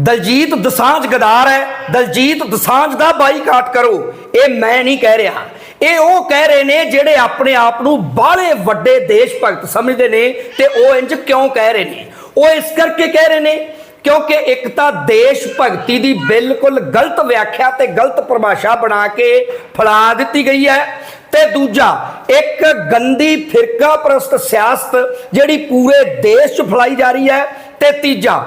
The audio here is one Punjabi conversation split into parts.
ਦਲਜੀਤ ਦਸਾਂਝ ਗਦਾਰ ਹੈ, ਦਲਜੀਤ ਦਸਾਂਝ ਦਾ ਬਾਈਕਾਟ ਕਰੋ। ਇਹ ਮੈਂ ਨਹੀਂ ਕਹਿ ਰਿਹਾ। ਇਹ ਉਹ ਕਹਿ ਰਹੇ ਨੇ ਜਿਹੜੇ ਆਪਣੇ ਆਪ ਨੂੰ ਬਾਹਲੇ ਵੱਡੇ ਦੇਸ਼ ਭਗਤ ਸਮਝਦੇ ਨੇ ਤੇ ਉਹ ਇੰਜ ਕਿਉਂ ਕਹਿ ਰਹੇ ਨੇ? ਉਹ ਇਸ ਕਰਕੇ ਕਹਿ ਰਹੇ ਨੇ ਕਿਉਂਕਿ ਇੱਕ ਤਾਂ ਦੇਸ਼ ਭਗਤੀ ਦੀ ਬਿਲਕੁਲ ਗਲਤ ਵਿਆਖਿਆ ਤੇ ਗਲਤ ਪਰਿਭਾਸ਼ਾ ਬਣਾ ਕੇ ਫੈਲਾ ਦਿੱਤੀ ਗਈ ਹੈ। ਤੇ ਦੂਜਾ, ਇੱਕ ਗੰਦੀ ਫਿਰਕਾ ਪ੍ਰਸਤ ਸਿਆਸਤ ਜਿਹੜੀ ਪੂਰੇ ਦੇਸ਼ 'ਚ ਫੈਲਾਈ ਜਾ ਰਹੀ ਹੈ। ਤੇ ਤੀਜਾ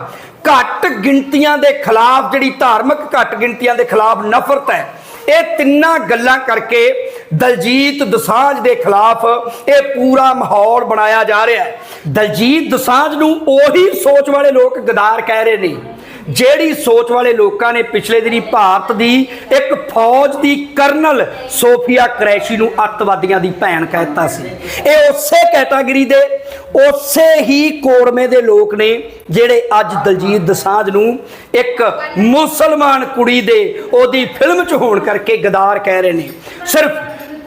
ਘੱਟ ਗਿਣਤੀਆਂ ਦੇ ਖਿਲਾਫ, ਜਿਹੜੀ ਧਾਰਮਿਕ ਘੱਟ ਗਿਣਤੀਆਂ ਦੇ ਖਿਲਾਫ ਨਫ਼ਰਤ ਹੈ, ਇਹ ਤਿੰਨਾਂ ਗੱਲਾਂ ਕਰਕੇ ਦਲਜੀਤ ਦਸਾਂਝ ਦੇ ਖਿਲਾਫ ਇਹ ਪੂਰਾ ਮਾਹੌਲ ਬਣਾਇਆ ਜਾ ਰਿਹਾ ਹੈ। ਦਲਜੀਤ ਦਸਾਂਝ ਨੂੰ ਉਹੀ ਸੋਚ ਵਾਲੇ ਲੋਕ ਗਦਾਰ ਕਹਿ ਰਹੇ ਨੇ, ਜਿਹੜੀ ਸੋਚ ਵਾਲੇ ਲੋਕਾਂ ਨੇ ਪਿਛਲੇ ਦਿਨੀ ਭਾਰਤ ਦੀ ਇੱਕ ਫੌਜ ਦੀ ਕਰਨਲ ਸੋਫੀਆ ਕਰੈਸ਼ੀ ਨੂੰ ਅੱਤਵਾਦੀਆਂ ਦੀ ਭੈਣ ਕਹਿਤਾ ਸੀ। ਇਹ ਉਸੇ ਕੈਟਾਗਰੀ ਦੇ ਉਸੇ ਹੀ ਕੋੜਮੇ ਦੇ ਲੋਕ ਨੇ ਜਿਹੜੇ ਅੱਜ ਦਲਜੀਤ ਦਸਾਂਝ ਨੂੰ ਇੱਕ ਮੁਸਲਮਾਨ ਕੁੜੀ ਦੇ ਉਹਦੀ ਫਿਲਮ 'ਚ ਹੋਣ ਕਰਕੇ ਗਦਾਰ ਕਹਿ ਰਹੇ ਨੇ। ਸਿਰਫ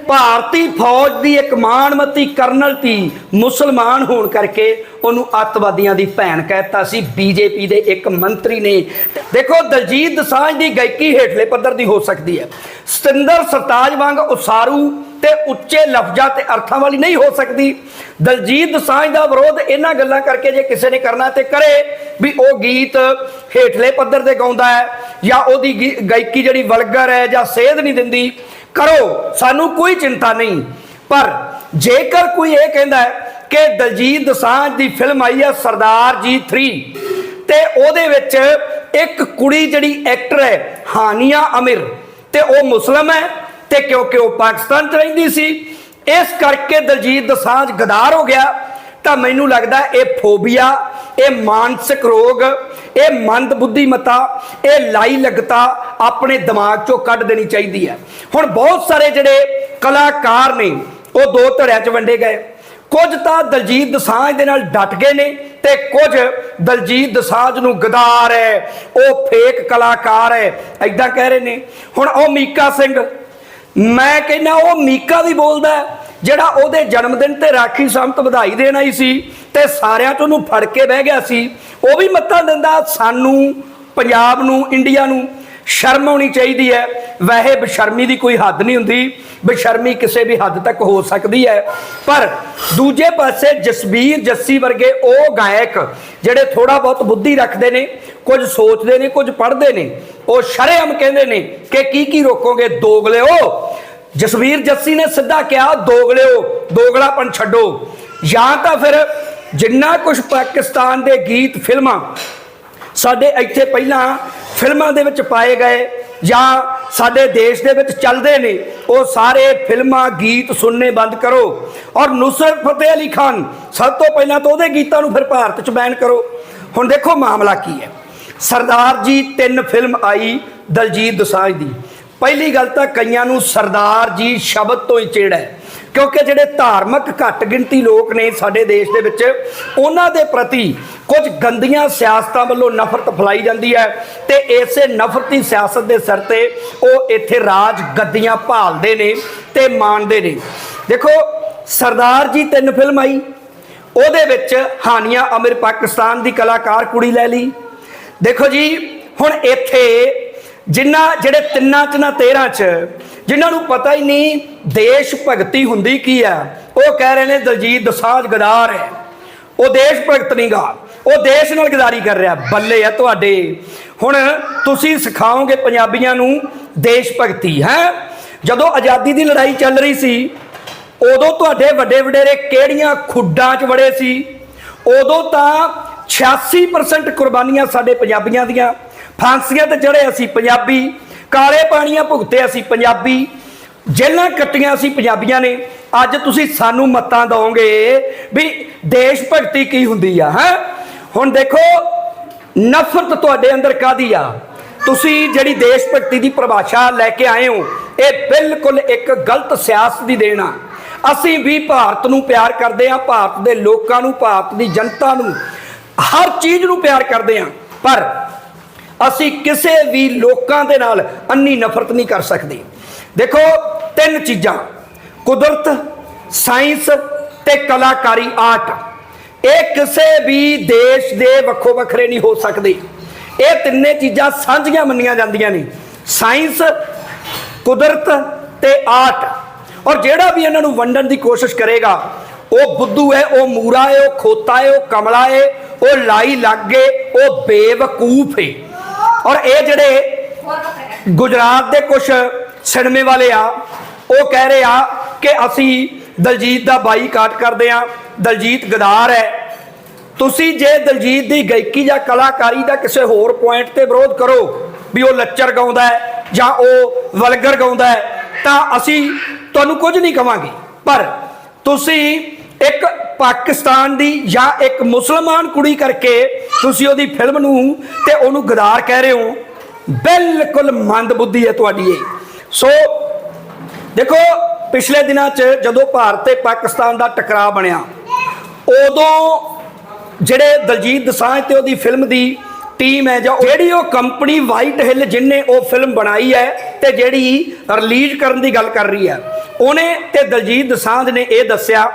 ਭਾਰਤੀ ਫੌਜ ਦੀ ਇੱਕ ਮਾਣਮਤੀ ਕਰਨਲ ਤੀ ਮੁਸਲਮਾਨ ਹੋਣ ਕਰਕੇ ਉਹਨੂੰ ਅੱਤਵਾਦੀਆਂ ਦੀ ਭੈਣ ਕਹਿਤਾ ਸੀ। ਬੀਜੇਪੀ ਦੇ ਇੱਕ ਮੰਤਰੀ ਨੇ। ਦੇਖੋ, ਦਲਜੀਤ ਦਸਾਂਝ ਦੀ ਗਾਇਕੀ ਹੇਠਲੇ ਪੱਧਰ ਦੀ ਹੋ ਸਕਦੀ ਹੈ। ਸਤਿੰਦਰ ਸਰਤਾਜ ਵਾਂਗ ਉਸਾਰੂ ਤੇ ਉੱਚੇ ਲਫ਼ਜ਼ਾਂ ਤੇ ਅਰਥਾਂ ਵਾਲੀ ਨਹੀਂ ਹੋ ਸਕਦੀ। ਦਲਜੀਤ ਦਸਾਂਝ ਦਾ ਵਿਰੋਧ ਇਹਨਾਂ ਗੱਲਾਂ ਕਰਕੇ ਜੇ ਕਿਸੇ ਨੇ ਕਰਨਾ ਤੇ ਕਰੇ ਵੀ ਉਹ ਗੀਤ ਹੇਠਲੇ ਪੱਧਰ ਤੇ ਗਾਉਂਦਾ ਹੈ ਜਾਂ ਉਹਦੀ ਗੀ- ਗਾਇਕੀ ਜਿਹੜੀ ਵਲਗਰ ਹੈ ਜਾਂ ਸੇਧ ਨਹੀਂ ਦਿੰਦੀ, ਕਰੋ, ਸਾਨੂੰ ਕੋਈ ਚਿੰਤਾ ਨਹੀਂ। ਪਰ ਜੇਕਰ ਕੋਈ ਇਹ ਕਹਿੰਦਾ ਹੈ ਕਿ ਦਲਜੀਤ ਦਸਾਂਝ ਦੀ ਫਿਲਮ ਆਈ ਹੈ ਸਰਦਾਰ ਜੀ 3 ਤੇ ਉਹਦੇ ਵਿੱਚ ਇੱਕ ਕੁੜੀ ਜਿਹੜੀ ਐਕਟਰ ਹੈ, ਹਾਨੀਆ ਅਮਿਰ, ਤੇ ਉਹ ਮੁਸਲਮ ਹੈ ਤੇ ਕਿਉਂਕਿ ਉਹ ਪਾਕਿਸਤਾਨ ਚ ਰਹਿੰਦੀ ਸੀ, ਇਸ ਕਰਕੇ ਦਲਜੀਤ ਦਸਾਂਝ ਗਦਾਰ ਹੋ ਗਿਆ। ਤਾਂ ਮੈਨੂੰ ਲੱਗਦਾ ਇਹ ਫੋਬੀਆ, ਇਹ ਮਾਨਸਿਕ ਰੋਗ, ਇਹ ਮੰਦ ਬੁੱਧੀਮਤਾ, ਇਹ ਲਾਈ ਲਗਤਾ ਆਪਣੇ ਦਿਮਾਗ ਚੋਂ ਕੱਢ ਦੇਣੀ ਚਾਹੀਦੀ ਹੈ। ਹੁਣ ਬਹੁਤ ਸਾਰੇ ਜਿਹੜੇ ਕਲਾਕਾਰ ਨੇ, ਉਹ ਦੋ ਧੜਿਆਂ 'ਚ ਵੰਡੇ ਗਏ। ਕੁਝ ਤਾਂ ਦਲਜੀਤ ਦਸਾਂਝ ਦੇ ਨਾਲ ਡਟ ਗਏ ਨੇ ਤੇ ਕੁਝ ਦਲਜੀਤ ਦਸਾਂਝ ਨੂੰ ਗਦਾਰ ਹੈ, ਉਹ ਫੇਕ ਕਲਾਕਾਰ ਹੈ ਐਦਾਂ ਕਹਿ ਰਹੇ ਨੇ। ਹੁਣ ਉਹ ਮੀਕਾ ਸਿੰਘ ਮੈਂ ਕਹਿੰਦਾ ਉਹ ਮੀਕਾ ਵੀ ਬੋਲਦਾ ਜਿਹੜਾ ਉਹਦੇ ਜਨਮ ਦਿਨ ਤੇ ਰਾਖੀ ਸੰਤ ਵਧਾਈ ਦੇਣ ਆਈ ਸੀ ਤੇ ਸਾਰਿਆਂ ਤੋਂ ਉਹਨੂੰ ਫੜ ਕੇ ਬਹਿ ਗਿਆ ਸੀ, ਉਹ ਵੀ ਮੱਤਾਂ ਦਿੰਦਾ ਸਾਨੂੰ, ਪੰਜਾਬ ਨੂੰ, ਇੰਡੀਆ ਨੂੰ। ਸ਼ਰਮ ਹੋਣੀ ਚਾਹੀਦੀ ਹੈ। ਵੈਸੇ ਬਸ਼ਰਮੀ ਦੀ ਕੋਈ ਹੱਦ ਨਹੀਂ ਹੁੰਦੀ। ਬਸ਼ਰਮੀ ਕਿਸੇ ਵੀ ਹੱਦ ਤੱਕ ਹੋ ਸਕਦੀ ਹੈ। ਪਰ ਦੂਜੇ ਪਾਸੇ ਜਸਬੀਰ ਜੱਸੀ ਵਰਗੇ ਉਹ ਗਾਇਕ ਜਿਹੜੇ ਥੋੜਾ ਬਹੁਤ ਬੁੱਧੀ ਰੱਖਦੇ ਨੇ, ਕੁਝ ਸੋਚਦੇ ਨੇ, ਕੁਝ ਪੜ੍ਹਦੇ ਨੇ, ਉਹ ਸ਼ਰੇਆਮ ਕਹਿੰਦੇ ਨੇ ਕਿ ਕੀ ਕੀ ਰੋਕੋਗੇ, ਦੋਗਲਿਓ। ਜਸਵੀਰ ਜੱਸੀ ਨੇ ਸਿੱਧਾ ਕਿਹਾ, ਦੋਗਲਿਓ, ਦੋਗਲਾਪਨ ਛੱਡੋ। ਜਾਂ ਤਾਂ ਫਿਰ ਜਿੰਨਾ ਕੁਝ ਪਾਕਿਸਤਾਨ ਦੇ ਗੀਤ, ਫਿਲਮਾਂ ਸਾਡੇ ਇੱਥੇ ਪਹਿਲਾਂ ਫਿਲਮਾਂ ਦੇ ਵਿੱਚ ਪਾਏ ਗਏ ਜਾਂ ਸਾਡੇ ਦੇਸ਼ ਦੇ ਵਿੱਚ ਚੱਲਦੇ ਨੇ, ਉਹ ਸਾਰੇ ਫਿਲਮਾਂ, ਗੀਤ ਸੁਣਨੇ ਬੰਦ ਕਰੋ। ਔਰ ਨੁਸਰਤ ਫਤਿਹ ਅਲੀ ਖਾਨ, ਸਭ ਤੋਂ ਪਹਿਲਾਂ ਤਾਂ ਉਹਦੇ ਗੀਤਾਂ ਨੂੰ ਫਿਰ ਭਾਰਤ 'ਚ ਬੈਨ ਕਰੋ। ਹੁਣ ਦੇਖੋ ਮਾਮਲਾ ਕੀ ਹੈ। ਸਰਦਾਰ ਜੀ, ਤਿੰਨ ਫਿਲਮ ਆਈ ਦਲਜੀਤ ਦੋਸਾਂਝ ਦੀ। ਪਹਿਲੀ ਗੱਲ ਤਾਂ ਕਈਆਂ ਨੂੰ ਸਰਦਾਰ ਜੀ ਸ਼ਬਦ ਤੋਂ ਹੀ ਚਿੜ ਹੈ। ਕਿਉਂਕਿ ਜਿਹੜੇ ਧਾਰਮਿਕ ਘੱਟ ਗਿਣਤੀ ਲੋਕ ਨੇ ਸਾਡੇ ਦੇਸ਼ ਦੇ ਵਿੱਚ, ਉਹਨਾਂ ਦੇ ਪ੍ਰਤੀ ਕੁਝ ਗੰਦੀਆਂ ਸਿਆਸਤਾਂ ਵੱਲੋਂ ਨਫ਼ਰਤ ਫੈਲਾਈ ਜਾਂਦੀ ਹੈ ਤੇ ਇਸੇ ਨਫ਼ਰਤੀ ਸਿਆਸਤ ਦੇ ਸਿਰ ਤੇ ਉਹ ਇੱਥੇ ਰਾਜ ਗੱਦੀਆਂ ਭਾਲਦੇ ਨੇ ਤੇ ਮਾਣਦੇ ਨੇ। ਦੇਖੋ, ਸਰਦਾਰ ਜੀ ਤਿੰਨ ਫਿਲਮ ਆਈ, ਉਹਦੇ ਵਿੱਚ ਹਾਨੀਆ ਅਮਿਰ ਪਾਕਿਸਤਾਨ ਦੀ ਕਲਾਕਾਰ ਕੁੜੀ ਲੈ ਲਈ। ਦੇਖੋ ਜੀ, ਹੁਣ ਇੱਥੇ ਜਿਨ੍ਹਾਂ ਜਿਹੜੇ ਤਿੰਨਾਂ ਚ ਨਾ 13 ਚ ਜਿਨ੍ਹਾਂ ਨੂੰ ਪਤਾ ਹੀ ਨਹੀਂ ਦੇਸ਼ ਭਗਤੀ ਹੁੰਦੀ ਕੀ ਹੈ। ਉਹ ਕਹਿ ਰਹੇ ਨੇ ਦਲਜੀਤ ਦਸਾਂਝ ਗਦਾਰ ਹੈ। ਉਹ ਦੇਸ਼ ਭਗਤ ਨਹੀਂਗਾ ਉਹ ਦੇਸ਼ ਨਾਲ ਗਦਾਰੀ ਕਰ ਰਿਹਾ। ਬੱਲੇ ਆ ਤੁਹਾਡੇ। ਹੁਣ ਤੁਸੀਂ ਸਿਖਾਓਗੇ ਪੰਜਾਬੀਆਂ ਨੂੰ ਦੇਸ਼ ਭਗਤੀ, ਹੈ? ਜਦੋਂ ਆਜ਼ਾਦੀ ਦੀ ਲੜਾਈ ਚੱਲ ਰਹੀ ਸੀ, ਉਦੋਂ ਤੁਹਾਡੇ ਵੱਡੇ ਵਡੇਰੇ ਕਿਹੜੀਆਂ ਖੁੱਡਾਂ 'ਚ ਵੜੇ ਸੀ? ਉਦੋਂ ਤਾਂ 86% ਕੁਰਬਾਨੀਆਂ ਸਾਡੇ ਪੰਜਾਬੀਆਂ ਦੀਆਂ, ਫਾਂਸੀਆਂ ਤੇ ਚੜੇ ਅਸੀਂ ਪੰਜਾਬੀ। ਕਾਲੇ ਪਾਣੀਆਂ ਭੁਗਤੇ ਅਸੀਂ ਪੰਜਾਬੀ ਜੇਲਾਂ ਕੱਟੀਆਂ ਅਸੀਂ ਪੰਜਾਬੀਆਂ ਨੇ। ਅੱਜ ਤੁਸੀਂ ਸਾਨੂੰ ਮੱਤਾਂ ਦਿਓਗੇ ਵੀ ਦੇਸ਼ ਭਗਤੀ ਕੀ ਹੁੰਦੀ ਆ, ਹੈ? ਹੁਣ ਦੇਖੋ, ਨਫ਼ਰਤ ਤੁਹਾਡੇ ਅੰਦਰ ਕਾਦੀ ਆ? ਤੁਸੀਂ ਜਿਹੜੀ ਦੇਸ਼ ਭਗਤੀ ਦੀ ਪਰਿਭਾਸ਼ਾ ਲੈ ਕੇ ਆਏ ਹੋ, ਇਹ ਬਿਲਕੁਲ ਇੱਕ ਗਲਤ ਸਿਆਸਤ ਦੀ ਦੇਣ ਆ। ਅਸੀਂ ਵੀ ਭਾਰਤ ਨੂੰ ਪਿਆਰ ਕਰਦੇ ਹਾਂ, ਭਾਰਤ ਦੇ ਲੋਕਾਂ ਨੂੰ, ਭਾਰਤ ਦੀ ਜਨਤਾ ਨੂੰ, ਹਰ ਚੀਜ਼ ਨੂੰ ਪਿਆਰ ਕਰਦੇ ਹਾਂ। ਪਰ ਅਸੀਂ ਕਿਸੇ ਵੀ ਲੋਕਾਂ ਦੇ ਨਾਲ ਅੰਨੀ ਨਫ਼ਰਤ ਨਹੀਂ ਕਰ ਸਕਦੇ। ਦੇਖੋ, ਤਿੰਨ ਚੀਜ਼ਾਂ। ਕੁਦਰਤ, ਸਾਇੰਸ ਤੇ ਕਲਾਕਾਰੀ ਆਰਟ। ਇਹ ਕਿਸੇ ਵੀ ਦੇਸ਼ ਦੇ ਵੱਖੋ ਵੱਖਰੇ ਨਹੀਂ ਹੋ ਸਕਦੇ। ਇਹ ਤਿੰਨੇ ਚੀਜ਼ਾਂ ਸਾਂਝੀਆਂ ਮੰਨੀਆਂ ਜਾਂਦੀਆਂ ਨੇ। ਸਾਇੰਸ, ਕੁਦਰਤ ਤੇ ਆਰਟ। ਔਰ ਜਿਹੜਾ ਵੀ ਇਹਨਾਂ ਨੂੰ ਵੰਡਣ ਦੀ ਕੋਸ਼ਿਸ਼ ਕਰੇਗਾ, ਉਹ ਬੁੱਧੂ ਹੈ, ਉਹ ਮੂਰਾ ਹੈ, ਉਹ ਖੋਤਾ ਹੈ, ਉਹ ਕਮਲਾ ਹੈ, ਉਹ ਲਾਈ ਲੱਗੇ ਉਹ ਬੇਵਕੂਫ ਹੈ। ਔਰ ਇਹ ਜਿਹੜੇ ਗੁਜਰਾਤ ਦੇ ਕੁਝ ਸਿਨੇਮੇ ਵਾਲੇ ਆ, ਉਹ ਕਹਿ ਰਹੇ ਆ ਕਿ ਅਸੀਂ ਦਲਜੀਤ ਦਾ ਬਾਈਕਾਟ ਕਰਦੇ ਆ, ਦਲਜੀਤ ਗਦਾਰ ਹੈ। ਤੁਸੀਂ ਜੇ ਦਲਜੀਤ ਦੀ ਗਾਇਕੀ ਜਾਂ ਕਲਾਕਾਰੀ ਦਾ ਕਿਸੇ ਹੋਰ ਪੁਆਇੰਟ ਤੇ ਵਿਰੋਧ ਕਰੋ ਵੀ ਉਹ ਲੱਚਰ ਗਾਉਂਦਾ ਹੈ ਜਾਂ ਉਹ ਵਲਗਰ ਗਾਉਂਦਾ ਹੈ, ਤਾਂ ਅਸੀਂ ਤੁਹਾਨੂੰ ਕੁਝ ਨਹੀਂ ਕਵਾਂਗੇ। ਪਰ ਤੁਸੀਂ ਇੱਕ ਪਾਕਿਸਤਾਨ ਦੀ ਜਾਂ ਇੱਕ ਮੁਸਲਮਾਨ ਕੁੜੀ ਕਰਕੇ ਤੁਸੀਂ ਉਹਦੀ ਫਿਲਮ ਨੂੰ ਤੇ ਉਹਨੂੰ ਗਦਾਰ ਕਹਿ ਰਹੇ ਹੋ, ਬਿਲਕੁਲ ਮੰਦ ਬੁੱਧੀ ਹੈ ਤੁਹਾਡੀ ਇਹ। ਸੋ ਦੇਖੋ, ਪਿਛਲੇ ਦਿਨਾਂ 'ਚ ਜਦੋਂ ਭਾਰਤ ਤੇ ਪਾਕਿਸਤਾਨ ਦਾ ਟਕਰਾਅ ਬਣਿਆ, ਉਦੋਂ ਜਿਹੜੇ ਦਲਜੀਤ ਦਸਾਂਝ ਤੇ ਉਹਦੀ ਫਿਲਮ ਦੀ ਟੀਮ ਹੈ ਜਾਂ ਜਿਹੜੀ ਉਹ ਕੰਪਨੀ ਵਾਈਟ ਹਿੱਲ ਜਿਨਨੇ ਉਹ ਫਿਲਮ ਬਣਾਈ ਹੈ ਤੇ ਜਿਹੜੀ ਰਿਲੀਜ਼ ਕਰਨ ਦੀ ਗੱਲ ਕਰ ਰਹੀ ਹੈ, ਉਹਨੇ ਤੇ ਦਲਜੀਤ ਦਸਾਂਝ ਨੇ ਇਹ ਦੱਸਿਆ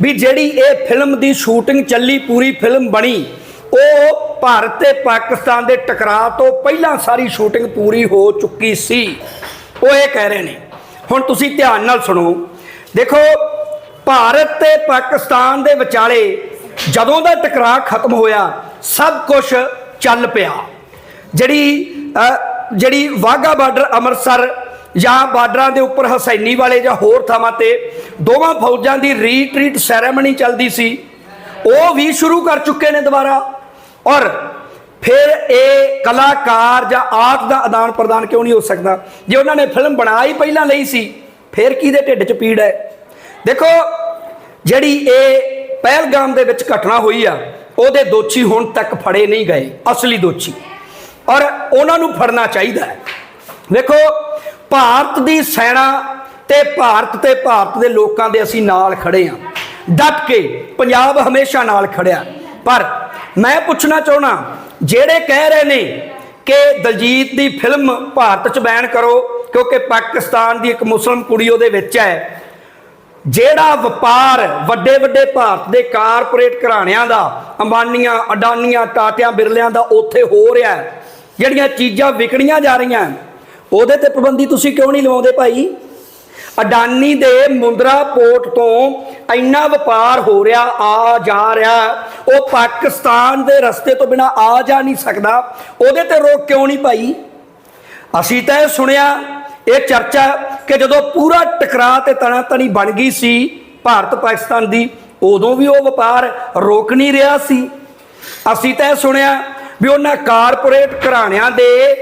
ਵੀ ਜਿਹੜੀ ਇਹ ਫਿਲਮ ਦੀ ਸ਼ੂਟਿੰਗ ਚੱਲੀ, ਪੂਰੀ ਫਿਲਮ ਬਣੀ, ਉਹ ਭਾਰਤ ਤੇ ਪਾਕਿਸਤਾਨ ਦੇ ਟਕਰਾਅ ਤੋਂ ਪਹਿਲਾਂ ਸਾਰੀ ਸ਼ੂਟਿੰਗ ਪੂਰੀ ਹੋ ਚੁੱਕੀ ਸੀ। ਉਹ ਇਹ ਕਹਿ ਰਹੇ ਨੇ। ਹੁਣ ਤੁਸੀਂ ਧਿਆਨ ਨਾਲ ਸੁਣੋ। ਦੇਖੋ, ਭਾਰਤ ਤੇ ਪਾਕਿਸਤਾਨ ਦੇ ਵਿਚਾਲੇ ਜਦੋਂ ਦਾ ਟਕਰਾਅ ਖਤਮ ਹੋਇਆ, ਸਭ ਕੁਝ ਚੱਲ ਪਿਆ। ਜਿਹੜੀ ਜਿਹੜੀ ਵਾਗਾ ਬਾਰਡਰ ਅੰਮ੍ਰਿਤਸਰ ਜਾਂ ਬਾਰਡਰਾਂ ਦੇ ਉੱਪਰ ਹਸੈਨੀ ਵਾਲੇ ਜਾਂ ਹੋਰ ਥਾਵਾਂ ਤੇ ਦੋਵਾਂ ਫੌਜਾਂ ਦੀ ਰੀਟਰੀਟ ਸੈਰੇਮਨੀ ਚੱਲਦੀ ਸੀ। ਉਹ ਵੀ ਸ਼ੁਰੂ ਕਰ ਚੁੱਕੇ ਨੇ ਦੁਬਾਰਾ। ਔਰ ਫਿਰ ਇਹ ਕਲਾਕਾਰ ਜਾਂ ਆਰਟ ਦਾ ਆਦਾਨ ਪ੍ਰਦਾਨ ਕਿਉਂ ਨਹੀਂ ਹੋ ਸਕਦਾ? ਜੇ ਉਹਨਾਂ ਨੇ ਫਿਲਮ ਬਣਾ ਹੀ ਪਹਿਲਾਂ ਲਈ ਸੀ, ਫਿਰ ਕਿਹਦੇ ਢਿੱਡ 'ਚ ਪੀੜ ਹੈ? ਦੇਖੋ, ਜਿਹੜੀ ਇਹ ਪਹਿਲਗਾਮ ਦੇ ਵਿੱਚ ਘਟਨਾ ਹੋਈ ਆ, ਉਹਦੇ ਦੋਸ਼ੀ ਹੁਣ ਤੱਕ ਫੜੇ ਨਹੀਂ ਗਏ। ਅਸਲੀ ਦੋਸ਼ੀ। ਔਰ ਉਹਨਾਂ ਨੂੰ ਫੜਨਾ ਚਾਹੀਦਾ ਹੈ। ਵੇਖੋ ਭਾਰਤ ਦੀ ਸੈਨਾ ਤੇ ਭਾਰਤ ਤੇ ਭਾਰਤ ਦੇ ਲੋਕਾਂ ਦੇ ਅਸੀਂ ਨਾਲ ਖੜੇ ਹਾਂ ਡਟ ਕੇ ਪੰਜਾਬ ਹਮੇਸ਼ਾ ਨਾਲ ਖੜਿਆ। ਪਰ ਮੈਂ ਪੁੱਛਣਾ ਚਾਹਣਾ ਜਿਹੜੇ ਕਹਿ ਰਹੇ ਨੇ ਕਿ ਦਲਜੀਤ ਦੀ ਫਿਲਮ ਭਾਰਤ 'ਚ ਬੈਨ ਕਰੋ, ਕਿਉਂਕਿ ਪਾਕਿਸਤਾਨ ਦੀ ਇੱਕ ਮੁਸਲਮ ਕੁੜੀ ਉਹਦੇ ਵਿੱਚ ਹੈ, ਜਿਹੜਾ ਵਪਾਰ ਵੱਡੇ ਵੱਡੇ ਭਾਰਤ ਦੇ ਕਾਰਪੋਰੇਟ ਘਰਾਣਿਆਂ ਦਾ, ਅੰਬਾਨੀਆਂ, ਅਡਾਨੀਆਂ ਟਾਟਿਆਂ ਬਿਰਲਿਆਂ ਦਾ ਉੱਥੇ ਹੋ ਰਿਹਾ ਜਿਹੜੀਆਂ ਚੀਜ਼ਾਂ ਵਿਕਣੀਆਂ ਜਾ ਰਹੀਆਂ ਉਹਦੇ ਤੇ ਪਾਬੰਦੀ ਤੁਸੀਂ ਕਿਉਂ ਨਹੀਂ ਲਵਾਉਂਦੇ ਭਾਈ? ਅਡਾਨੀ ਦੇ ਮੁੰਦਰਾ ਪੋਰਟ ਤੋਂ ਇੰਨਾ ਵਪਾਰ ਹੋ ਰਿਹਾ, ਆ ਜਾ ਰਿਹਾ, ਉਹ ਪਾਕਿਸਤਾਨ ਦੇ ਰਸਤੇ ਤੋਂ ਬਿਨਾ ਆ ਜਾ ਨਹੀਂ ਸਕਦਾ। ਉਹਦੇ ਤੇ ਰੋਕ ਕਿਉਂ ਨਹੀਂ ਭਾਈ? ਅਸੀਂ ਤਾਂ ਇਹ ਸੁਣਿਆ, ਇਹ ਚਰਚਾ ਕਿ ਜਦੋਂ ਪੂਰਾ ਟਕਰਾਅ ਤੇ ਤਣਾਤਣੀ ਬਣ ਗਈ ਸੀ ਭਾਰਤ ਪਾਕਿਸਤਾਨ ਦੀ, ਉਦੋਂ ਵੀ ਉਹ ਵਪਾਰ ਰੋਕ ਨਹੀਂ ਰਿਹਾ ਸੀ। ਅਸੀਂ ਤਾਂ ਇਹ ਸੁਣਿਆ ਵੀ ਉਹਨਾਂ ਕਾਰਪੋਰੇਟ ਘਰਾਣਿਆਂ ਦੇ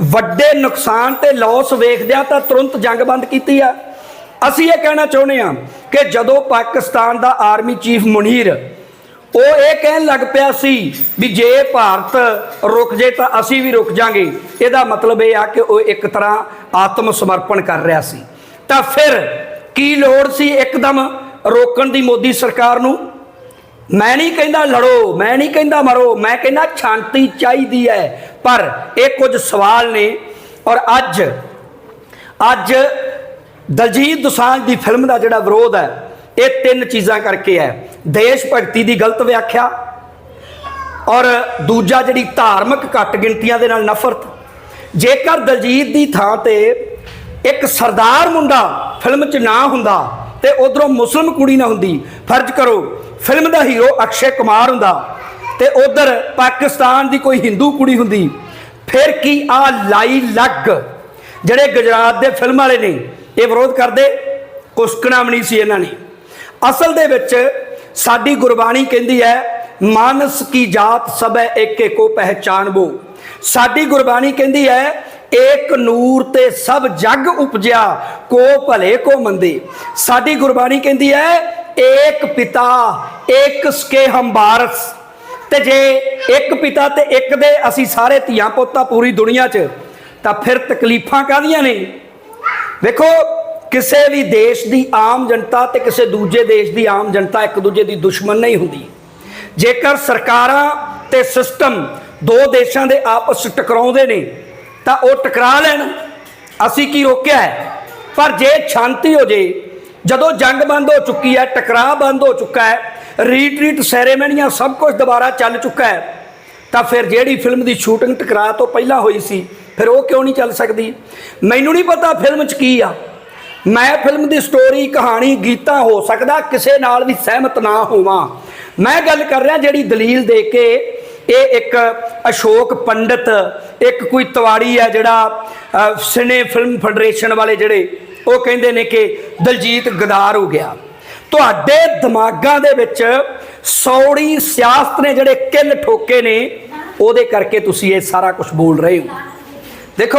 ਵੱਡੇ ਨੁਕਸਾਨ ਤੇ ਲਾਸ ਵੇਖਦਿਆਂ ਤਾਂ ਤੁਰੰਤ ਜੰਗ ਬੰਦ ਕੀਤੀ ਆ। ਅਸੀਂ ਇਹ ਕਹਿਣਾ ਚਾਹੁੰਦੇ ਆ ਕਿ ਜਦੋਂ ਪਾਕਿਸਤਾਨ ਦਾ ਆਰਮੀ ਚੀਫ ਮੁਨੀਰ ਉਹ ਇਹ ਕਹਿਣ ਲੱਗ ਪਿਆ ਸੀ ਵੀ ਜੇ ਭਾਰਤ ਰੁਕ ਜੇ ਤਾਂ ਅਸੀਂ ਵੀ ਰੁਕ ਜਾਾਂਗੇ। ਇਹਦਾ ਮਤਲਬ ਇਹ ਆ ਕਿ ਉਹ ਇੱਕ ਤਰ੍ਹਾਂ ਆਤਮ ਸਮਰਪਣ ਕਰ ਰਿਹਾ ਸੀ। ਤਾਂ ਫਿਰ ਕੀ ਲੋੜ ਸੀ ਇੱਕਦਮ ਰੋਕਣ ਦੀ ਮੋਦੀ ਸਰਕਾਰ ਨੂੰ? ਮੈਂ ਨਹੀਂ ਕਹਿੰਦਾ ਲੜੋ, ਮੈਂ ਨਹੀਂ ਕਹਿੰਦਾ ਮਰੋ, ਮੈਂ ਕਹਿੰਦਾ ਸ਼ਾਂਤੀ ਚਾਹੀਦੀ ਹੈ। ਪਰ ਇਹ ਕੁਝ ਸਵਾਲ ਨੇ ਔਰ ਅੱਜ ਅੱਜ ਦਲਜੀਤ ਦੁਸਾਂਝ ਦੀ ਫਿਲਮ ਦਾ ਜਿਹੜਾ ਵਿਰੋਧ ਹੈ, ਇਹ ਤਿੰਨ ਚੀਜ਼ਾਂ ਕਰਕੇ ਹੈ। ਦੇਸ਼ ਭਗਤੀ ਦੀ ਗਲਤ ਵਿਆਖਿਆ ਔਰ ਦੂਜਾ ਜਿਹੜੀ ਧਾਰਮਿਕ ਘੱਟ ਗਿਣਤੀਆਂ ਦੇ ਨਾਲ ਨਫ਼ਰਤ। ਜੇਕਰ ਦਲਜੀਤ ਦੀ ਥਾਂ ਤੇ ਇੱਕ ਸਰਦਾਰ ਮੁੰਡਾ ਫਿਲਮ 'ਚ ਨਾ ਹੁੰਦਾ ਤੇ ਉਧਰੋਂ ਮੁਸਲਮ ਕੁੜੀ ਨਾ ਹੁੰਦੀ, ਫਰਜ਼ ਕਰੋ, ਫਿਲਮ ਦਾ ਹੀਰੋ ਅਕਸ਼ੇ ਕੁਮਾਰ ਹੁੰਦਾ। ਤੇ ਉਧਰ ਪਾਕਿਸਤਾਨ ਦੀ ਕੋਈ ਹਿੰਦੂ ਕੁੜੀ ਹੁੰਦੀ, ਫਿਰ ਕੀ ਆ ਲਾਈ ਲੱਗ? ਜਿਹੜੇ ਗੁਜਰਾਤ ਦੇ ਫਿਲਮ ਵਾਲੇ ਨੇ, ਇਹ ਵਿਰੋਧ ਕਰਦੇ, ਕੁਸਕਣਾ ਵੀ ਨਹੀਂ ਸੀ ਇਹਨਾਂ ਨੇ। ਅਸਲ ਦੇ ਵਿੱਚ ਸਾਡੀ ਗੁਰਬਾਣੀ ਕਹਿੰਦੀ ਹੈ, ਮਾਨਸ ਕੀ ਜਾਤ ਸਭੈ ਏਕ ਏਕੋ ਪਹਿਚਾਨਬੋ ਸਾਡੀ ਗੁਰਬਾਣੀ ਕਹਿੰਦੀ ਹੈ, ਏਕ ਨੂਰ ਤੇ ਸਭ ਜਗ ਉਪਜਿਆ, ਕੋ ਭਲੇ ਕੋ ਮੰਦੇ। ਸਾਡੀ ਗੁਰਬਾਣੀ ਕਹਿੰਦੀ ਹੈ, ਏਕ ਪਿਤਾ, ਏਕ ਸਕੇ ਹਮ ਬਾਰਸ। ਤੇ ਜੇ ਇੱਕ ਪਿਤਾ ਤੇ ਇੱਕ ਦੇ ਅਸੀਂ ਸਾਰੇ ਧੀਆਂ ਪੁੱਤਾਂ ਪੂਰੀ ਦੁਨੀਆ 'ਚ, ਤਾਂ ਫਿਰ ਤਕਲੀਫਾਂ ਕਾਹਦੀਆਂ ਨੇ? ਵੇਖੋ, ਕਿਸੇ ਵੀ ਦੇਸ਼ ਦੀ ਆਮ ਜਨਤਾ ਤੇ ਕਿਸੇ ਦੂਜੇ ਦੇਸ਼ ਦੀ ਆਮ ਜਨਤਾ ਇੱਕ ਦੂਜੇ ਦੀ ਦੁਸ਼ਮਣ ਨਹੀਂ ਹੁੰਦੀ। ਜੇਕਰ ਸਰਕਾਰਾਂ ਤੇ ਸਿਸਟਮ ਦੋ ਦੇਸ਼ਾਂ ਦੇ ਆਪਸ 'ਚ ਟਕਰਾਉਂਦੇ ਨੇ, ਤਾਂ ਉਹ ਟਕਰਾ ਲੈਣ। ਅਸੀਂ ਕੀ ਰੋਕਿਆ ਹੈ? ਪਰ ਜੇ ਸ਼ਾਂਤੀ ਹੋ ਜੇ, ਜਦੋਂ ਜੰਗ ਬੰਦ ਹੋ ਚੁੱਕੀ ਹੈ, ਟਕਰਾਅ ਬੰਦ ਹੋ ਚੁੱਕਾ ਹੈ ਰੀਟਰੀਟ ਸੈਰੇਮਨੀਆਂ ਸਭ ਕੁਝ ਦੁਬਾਰਾ ਚੱਲ ਚੁੱਕਾ ਹੈ। ਤਾਂ ਫਿਰ ਜਿਹੜੀ ਫਿਲਮ ਦੀ ਸ਼ੂਟਿੰਗ ਟਕਰਾ ਤੋਂ ਪਹਿਲਾਂ ਹੋਈ ਸੀ, ਫਿਰ ਉਹ ਕਿਉਂ ਨਹੀਂ ਚੱਲ ਸਕਦੀ? ਮੈਨੂੰ ਨਹੀਂ ਪਤਾ ਫਿਲਮ 'ਚ ਕੀ ਆ। ਮੈਂ ਫਿਲਮ ਦੀ ਸਟੋਰੀ ਕਹਾਣੀ, ਗੀਤਾ ਹੋ ਸਕਦਾ ਕਿਸੇ ਨਾਲ ਵੀ ਸਹਿਮਤ ਨਾ ਹੋਵਾਂ। ਮੈਂ ਗੱਲ ਕਰ ਰਿਹਾ ਜਿਹੜੀ ਦਲੀਲ ਦੇ ਕੇ ਇਹ ਇੱਕ ਅਸ਼ੋਕ ਪੰਡਿਤ, ਇੱਕ ਕੋਈ ਤਵਾੜੀ ਹੈ ਜਿਹੜਾ ਸਿਨੇ ਫਿਲਮ ਫੈਡਰੇਸ਼ਨ ਵਾਲੇ ਜਿਹੜੇ, ਉਹ ਕਹਿੰਦੇ ਨੇ ਕਿ ਦਲਜੀਤ ਗਦਾਰ ਹੋ ਗਿਆ। ਤੁਹਾਡੇ ਦਿਮਾਗਾਂ ਦੇ ਵਿੱਚ ਸੌੜੀ ਸਿਆਸਤ ਨੇ ਜਿਹੜੇ ਕਿੱਲ ਠੋਕੇ ਨੇ, ਉਹਦੇ ਕਰਕੇ ਤੁਸੀਂ ਇਹ ਸਾਰਾ ਕੁਝ ਬੋਲ ਰਹੇ ਹੋ। ਦੇਖੋ,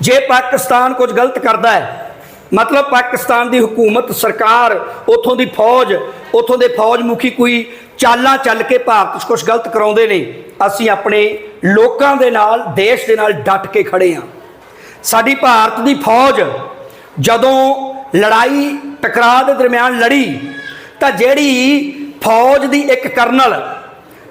ਜੇ ਪਾਕਿਸਤਾਨ ਕੁਝ ਗਲਤ ਕਰਦਾ ਹੈ, ਮਤਲਬ ਪਾਕਿਸਤਾਨ ਦੀ ਹਕੂਮਤ ਸਰਕਾਰ, ਉਥੋਂ ਦੀ ਫੌਜ, ਉਥੋਂ ਦੇ ਫੌਜ ਮੁਖੀ ਕੋਈ ਚਾਲਾਂ ਚੱਲ ਕੇ ਭਾਰਤ 'ਚ ਕੁਝ ਗਲਤ ਕਰਾਉਂਦੇ ਨੇ, ਅਸੀਂ ਆਪਣੇ ਲੋਕਾਂ ਦੇ ਨਾਲ, ਦੇਸ਼ ਦੇ ਨਾਲ ਡਟ ਕੇ ਖੜੇ ਹਾਂ। ਸਾਡੀ ਭਾਰਤ ਦੀ ਫੌਜ ਜਦੋਂ ਲੜਾਈ ਟਕਰਾਅ ਦੇ ਦਰਮਿਆਨ ਲੜੀ, ਤਾਂ ਜਿਹੜੀ ਫੌਜ ਦੀ ਇੱਕ ਕਰਨਲ,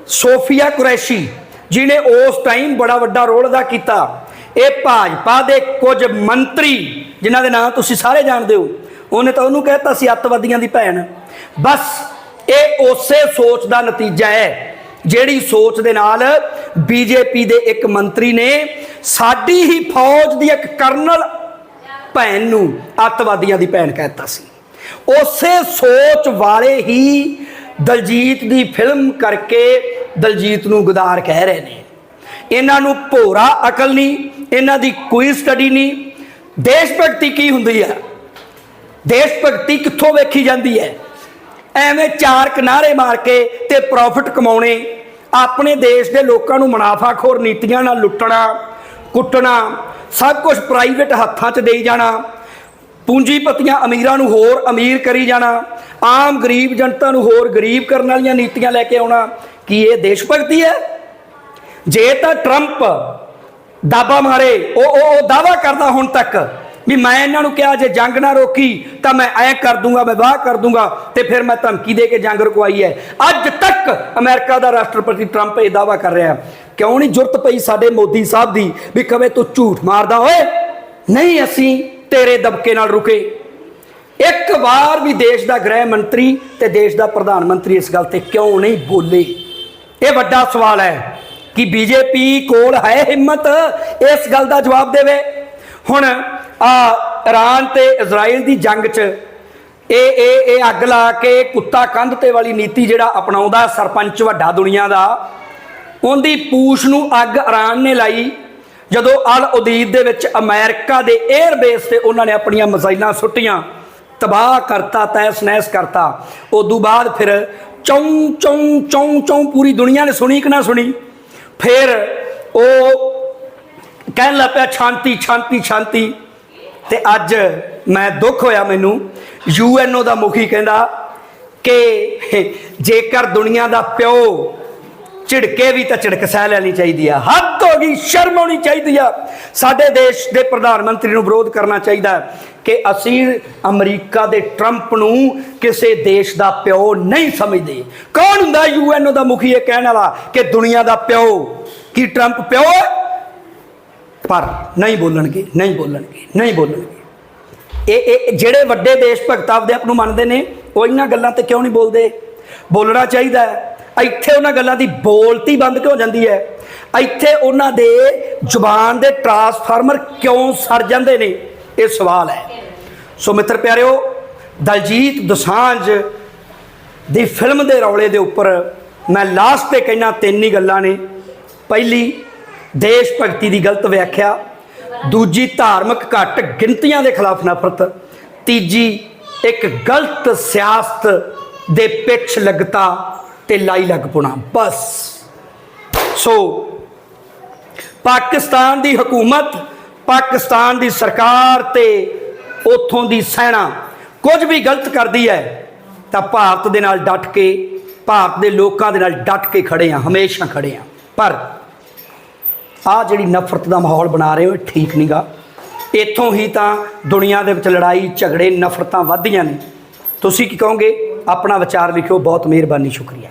ਸੋਫੀਆ ਕੁਰੈਸ਼ੀ ਜਿਨੇ ਉਸ ਟਾਈਮ ਬੜਾ ਵੱਡਾ ਰੋਲ ਅਦਾ ਕੀਤਾ, ਇਹ ਭਾਜਪਾ ਦੇ ਕੁਝ ਮੰਤਰੀ, ਜਿਨ੍ਹਾਂ ਦੇ ਨਾਂ ਤੁਸੀਂ ਸਾਰੇ ਜਾਣਦੇ ਹੋ, ਉਹਨੇ ਤਾਂ ਉਹਨੂੰ ਕਹਿਤਾ ਸੀ ਅੱਤਵਾਦੀਆਂ ਦੀ ਭੈਣ। ਬਸ, ਇਹ ਉਸੇ ਸੋਚ ਦਾ ਨਤੀਜਾ ਹੈ, ਜਿਹੜੀ ਸੋਚ ਦੇ ਨਾਲ ਬੀਜੇਪੀ ਦੇ ਇੱਕ ਮੰਤਰੀ ਨੇ ਸਾਡੀ ਹੀ ਫੌਜ ਦੀ ਇੱਕ ਕਰਨਲ ਭੈਣ ਨੂੰ ਅੱਤਵਾਦੀਆਂ ਦੀ ਭੈਣ ਕਹਿਤਾ ਸੀ। ਉਸੇ ਸੋਚ ਵਾਲੇ ਹੀ ਦਲਜੀਤ ਦੀ ਫਿਲਮ ਕਰਕੇ ਦਲਜੀਤ ਨੂੰ ਗਦਾਰ ਕਹਿ ਰਹੇ ਨੇ। ਇਹਨਾਂ ਨੂੰ ਭੋਰਾ ਅਕਲ ਨਹੀਂ, ਇਹਨਾਂ ਦੀ ਕੋਈ ਸਟੱਡੀ ਨਹੀਂ। ਦੇਸ਼ ਭਗਤੀ ਕੀ ਹੁੰਦੀ ਹੈ ਦੇਸ਼ ਭਗਤੀ ਕਿੱਥੋਂ ਵੇਖੀ ਜਾਂਦੀ ਹੈ? ਐਵੇਂ ਚਾਰ ਕਿਨਾਰੇ ਮਾਰ ਕੇ ਤੇ ਪ੍ਰੋਫਿਟ ਕਮਾਉਣੇ, ਆਪਣੇ ਦੇਸ਼ ਦੇ ਲੋਕਾਂ ਨੂੰ ਮੁਨਾਫਾਖੋਰ ਨੀਤੀਆਂ ਨਾਲ ਲੁੱਟਣਾ, ਕੁੱਟਣਾ, ਸਭ ਕੁਝ ਪ੍ਰਾਈਵੇਟ ਹੱਥਾਂ 'ਚ ਦੇਈ ਜਾਣਾ ਪੂੰਜੀਪਤੀਆਂ ਅਮੀਰਾਂ ਨੂੰ ਹੋਰ ਅਮੀਰ ਕਰੀ ਜਾਣਾ, ਆਮ ਗਰੀਬ ਜਨਤਾ ਨੂੰ ਹੋਰ ਗਰੀਬ ਕਰਨ ਵਾਲੀਆਂ ਨੀਤੀਆਂ ਲੈ ਕੇ ਆਉਣਾ, ਕੀ ਇਹ ਦੇਸ਼ ਭਗਤੀ ਹੈ? ਜੇ ਤਾਂ ਟਰੰਪ ਦਾਬਾ ਮਾਰੇ, ਉਹ ਉਹ ਉਹ ਦਾਵਾ ਕਰਦਾ ਹੁਣ ਤੱਕ ਵੀ ਮੈਂ ਇਹਨਾਂ ਨੂੰ ਕਿਹਾ ਜੇ ਜੰਗ ਨਾ ਰੋਕੀ, ਤਾਂ ਮੈਂ ਐ ਕਰ ਦੂੰਗਾ, ਮੈਂ ਵਾਹ ਕਰ ਦੂੰਗਾ ਤੇ ਫਿਰ ਮੈਂ ਧਮਕੀ ਦੇ ਕੇ ਜੰਗ ਰੁਕਵਾਈ ਹੈ। ਅੱਜ ਤੱਕ ਅਮਰੀਕਾ ਦਾ ਰਾਸ਼ਟਰਪਤੀ ਟਰੰਪ ਇਹ ਦਾਵਾ ਕਰ ਰਿਹਾ। ਕਿਉਂ ਨਹੀਂ ਜ਼ਰੂਰਤ ਪਈ ਸਾਡੇ ਮੋਦੀ ਸਾਹਿਬ ਦੀ ਵੀ ਕਵੇ ਤੂੰ ਝੂਠ ਮਾਰਦਾ ਓਏ? ਨਹੀਂ ਅਸੀਂ ਤੇਰੇ ਦਬਕੇ ਨਾਲ ਰੁਕੇ। ਇੱਕ ਵਾਰ ਵੀ ਦੇਸ਼ ਦਾ ਗ੍ਰਹਿ ਮੰਤਰੀ ਤੇ ਦੇਸ਼ ਦਾ ਪ੍ਰਧਾਨ ਮੰਤਰੀ ਇਸ ਗੱਲ ਤੇ ਕਿਉਂ ਨਹੀਂ ਬੋਲੇ? ਇਹ ਵੱਡਾ ਸਵਾਲ ਹੈ ਕਿ ਬੀਜੇਪੀ ਕੋਲ ਹੈ ਹਿੰਮਤ? ਇਸ ਗੱਲ ਦਾ ਜਵਾਬ ਦੇਵੇ। ਹੁਣ ਆ ਇਰਾਨ ਤੇ ਇਜ਼ਰਾਈਲ ਦੀ ਜੰਗ 'ਚ ਇਹ ਇਹ ਇਹ ਅੱਗ ਲਾ ਕੇ ਕੁੱਤਾ ਕੰਧ ਤੇ ਵਾਲੀ ਨੀਤੀ ਜਿਹੜਾ ਅਪਣਾਉਂਦਾ ਸਰਪੰਚ ਵੱਡਾ ਦੁਨੀਆ ਦਾ, ਉਹਦੀ ਪੂਛ ਨੂੰ ਅੱਗ ਇਰਾਨ ਨੇ ਲਾਈ। ਜਦੋਂ ਅਲ ਉਦੀਦ ਦੇ ਵਿੱਚ ਅਮਰੀਕਾ ਦੇ 에ਅਰ ਬੇਸ ਤੇ ਉਹਨਾਂ ਨੇ ਆਪਣੀਆਂ ਮਿਜ਼ਾਈਲਾਂ ਸੁੱਟੀਆਂ, ਤਬਾਹ ਕਰਤਾ, ਤੈਸ ਨੈਸ ਕਰਤਾ, ਉਦੋਂ ਬਾਅਦ ਫਿਰ ਚੌਂ ਚੌਂ ਚੌਂ ਚੌਂ ਪੂਰੀ ਦੁਨੀਆ ਨੇ ਸੁਣੀ ਕਿ ਨਾ ਸੁਣੀ? ਫਿਰ ਉਹ ਕਹਿਣ ਲੱਗ ਪਿਆ ਸ਼ਾਂਤੀ ਸ਼ਾਂਤੀ ਸ਼ਾਂਤੀ ਤੇ ਅੱਜ ਮੈਂ ਦੁੱਖ ਹੋਇਆ ਮੈਨੂੰ। ਯੂਐਨਓ ਦਾ ਮੁਖੀ ਕਹਿੰਦਾ ਕਿ ਜੇਕਰ ਦੁਨੀਆ ਦਾ ਪਿਓ ਝਿੜਕੇ ਵੀ ਤਾਂ ਝਿੜਕ ਸਹਿ ਲੈਣੀ ਚਾਹੀਦੀ ਆ। ਹੱਦ ਹੋ ਗਈ, ਸ਼ਰਮ ਆਉਣੀ ਚਾਹੀਦੀ ਆ। ਸਾਡੇ ਦੇਸ਼ ਦੇ ਪ੍ਰਧਾਨ ਮੰਤਰੀ ਨੂੰ ਵਿਰੋਧ ਕਰਨਾ ਚਾਹੀਦਾ ਕਿ ਅਸੀਂ ਅਮਰੀਕਾ ਦੇ ਟਰੰਪ ਨੂੰ ਕਿਸੇ ਦੇਸ਼ ਦਾ ਪਿਓ ਨਹੀਂ ਸਮਝਦੇ। ਕੌਣ ਹੁੰਦਾ ਯੂਐਨਓ ਦਾ ਮੁਖੀ ਇਹ ਕਹਿਣ ਵਾਲਾ ਕਿ ਦੁਨੀਆ ਦਾ ਪਿਓ? ਕੀ ਟਰੰਪ ਪਿਓ ਪਰ ਨਹੀਂ ਬੋਲਣਗੇ ਨਹੀਂ ਬੋਲਣਗੇ ਨਹੀਂ ਬੋਲਣਗੇ। ਇਹ ਇਹ ਜਿਹੜੇ ਵੱਡੇ ਦੇਸ਼ ਭਗਤ ਆਪਦੇ ਆਪ ਨੂੰ ਮੰਨਦੇ ਨੇ, ਉਹ ਇਹਨਾਂ ਗੱਲਾਂ ਤੇ ਕਿਉਂ ਨਹੀਂ ਬੋਲਦੇ? ਬੋਲਣਾ ਚਾਹੀਦਾ ਹੈ। ਇੱਥੇ ਉਹਨਾਂ ਗੱਲਾਂ ਦੀ ਬੋਲਤੀ ਬੰਦ ਕਿਉਂ ਜਾਂਦੀ ਹੈ? ਇੱਥੇ ਉਹਨਾਂ ਦੇ ਜ਼ੁਬਾਨ ਦੇ ਟਰਾਂਸਫਾਰਮਰ ਕਿਉਂ ਸੜ ਜਾਂਦੇ ਨੇ? ਇਹ ਸਵਾਲ ਹੈ। ਸੋ ਮਿੱਤਰ ਪਿਆਰਿਓ, ਦਲਜੀਤ ਦੋਸਾਂਝ ਦੀ ਫਿਲਮ ਦੇ ਰੌਲੇ ਦੇ ਉੱਪਰ ਮੈਂ ਲਾਸਟ ਤੇ ਕਹਿਣਾ ਤਿੰਨ ਹੀ ਗੱਲਾਂ ਨੇ। ਪਹਿਲੀ, ਦੇਸ਼ ਭਗਤੀ ਦੀ ਗਲਤ ਵਿਆਖਿਆ। ਦੂਜੀ, ਧਾਰਮਿਕ ਘੱਟ ਗਿਣਤੀਆਂ ਦੇ ਖਿਲਾਫ ਨਫ਼ਰਤ। ਤੀਜੀ, ਇੱਕ ਗਲਤ ਸਿਆਸਤ ਦੇ ਪਿੱਛ ਲੱਗਤਾ। ਤੇ ਲਾਈ ਲੱਗ ਪੁਣਾ, ਬਸ। ਸੋ, ਪਾਕਿਸਤਾਨ ਦੀ ਹਕੂਮਤ, ਪਾਕਿਸਤਾਨ ਦੀ ਸਰਕਾਰ ਤੇ ਉਥੋਂ ਦੀ ਸੈਨਾ ਕੁਝ ਵੀ ਗਲਤ ਕਰਦੀ ਹੈ, ਤਾਂ ਭਾਰਤ ਦੇ ਨਾਲ ਡਟ ਕੇ, ਭਾਰਤ ਦੇ ਲੋਕਾਂ ਦੇ ਨਾਲ ਡਟ ਕੇ ਖੜੇ ਆ ਹਮੇਸ਼ਾ ਖੜੇ ਆ ਪਰ ਆ ਜਿਹੜੀ ਨਫ਼ਰਤ ਦਾ ਮਾਹੌਲ ਬਣਾ ਰਹੇ ਹੋ, ਇਹ ਠੀਕ ਨਹੀਂਗਾ ਇੱਥੋਂ ਹੀ ਤਾਂ ਦੁਨੀਆ ਦੇ ਵਿੱਚ ਲੜਾਈ, ਝਗੜੇ, ਨਫ਼ਰਤਾਂ ਵੱਧਦੀਆਂ ਨੇ। ਤੁਸੀਂ ਕੀ ਕਹੋਗੇ? ਆਪਣਾ ਵਿਚਾਰ ਲਿਖਿਓ ਬਹੁਤ ਮਿਹਰਬਾਨੀ, ਸ਼ੁਕਰੀਆ।